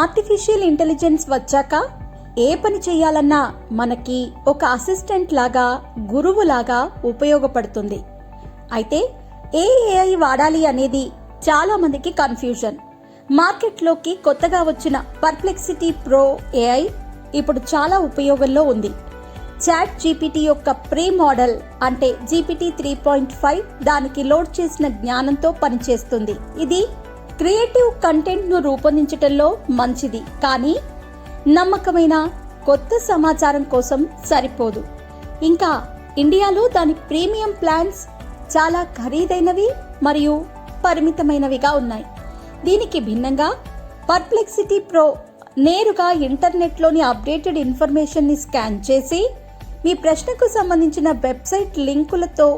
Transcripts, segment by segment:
Artificial intelligence వచ్చాక ఏ పని చేయాలన్నా మనకి ఒక అసిస్టెంట్ లాగా గురువులాగా ఉపయోగపడుతుంది. అయితే ఏ ఏఐ వాడాలి అనేది చాలా మందికి కన్ఫ్యూజన్. మార్కెట్లోకి కొత్తగా వచ్చిన పర్ప్లెక్సిటీ ప్రో ఏఐ ఇప్పుడు చాలా ఉపయోగంలో ఉంది. చాట్ జీపీటీ యొక్క ప్రీ మోడల్ అంటే జీపీటీ త్రీ పాయింట్ ఫైవ్ దానికి లోడ్ చేసిన జ్ఞానంతో పనిచేస్తుంది. ఇది క్రియేటివ్ కంటెంట్ను రూపొందించటంలో మంచిది. కానీ నమ్మకమైన కొత్త సమాచారం కోసం సరిపోదు. ఇంకా ఇండియాలో దాని ప్రీమియం ప్లాన్స్ చాలా ఖరీదైనవి మరియు పరిమితమైనవిగా ఉన్నాయి. దీనికి భిన్నంగా పర్ప్లెక్సిటీ ప్రో నేరుగా ఇంటర్నెట్లోని అప్డేటెడ్ ఇన్ఫర్మేషన్ని స్కాన్ చేసి మీ ప్రశ్నకు సంబంధించిన వెబ్సైట్ లింకులతో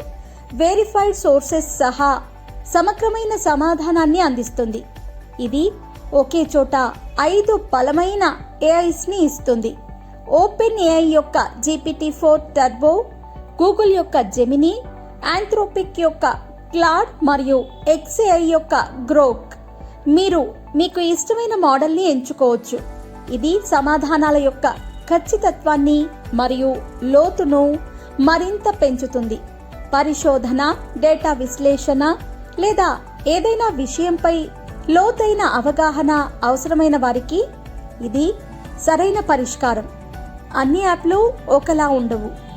వెరిఫైడ్ సోర్సెస్ సహా సమగ్రమైన సమాధానాన్ని అందిస్తుంది. ఇది ఒకే చోట ఐదు బలమైన ఏఐస్ని ఇస్తుంది. ఓపెన్ ఏఐ యొక్క జీపీటీ ఫోర్ టర్బో గూగుల్ యొక్క జెమినీ ఆంథ్రోపిక్ యొక్క క్లాడ్ మరియు ఎక్స్ఏఐ యొక్క గ్రోక్ మీరు మీకు ఇష్టమైన మోడల్ని ఎంచుకోవచ్చు. ఇది సమాధానాల యొక్క ఖచ్చితత్వాన్ని మరియు లోతును మరింత పెంచుతుంది. పరిశోధన డేటా విశ్లేషణ లేదా ఏదైనా విషయంపై లోతైన అవగాహన అవసరమైన వారికి ఇది సరైన పరిష్కారం. అన్ని యాప్లు ఒకలా ఉండవు.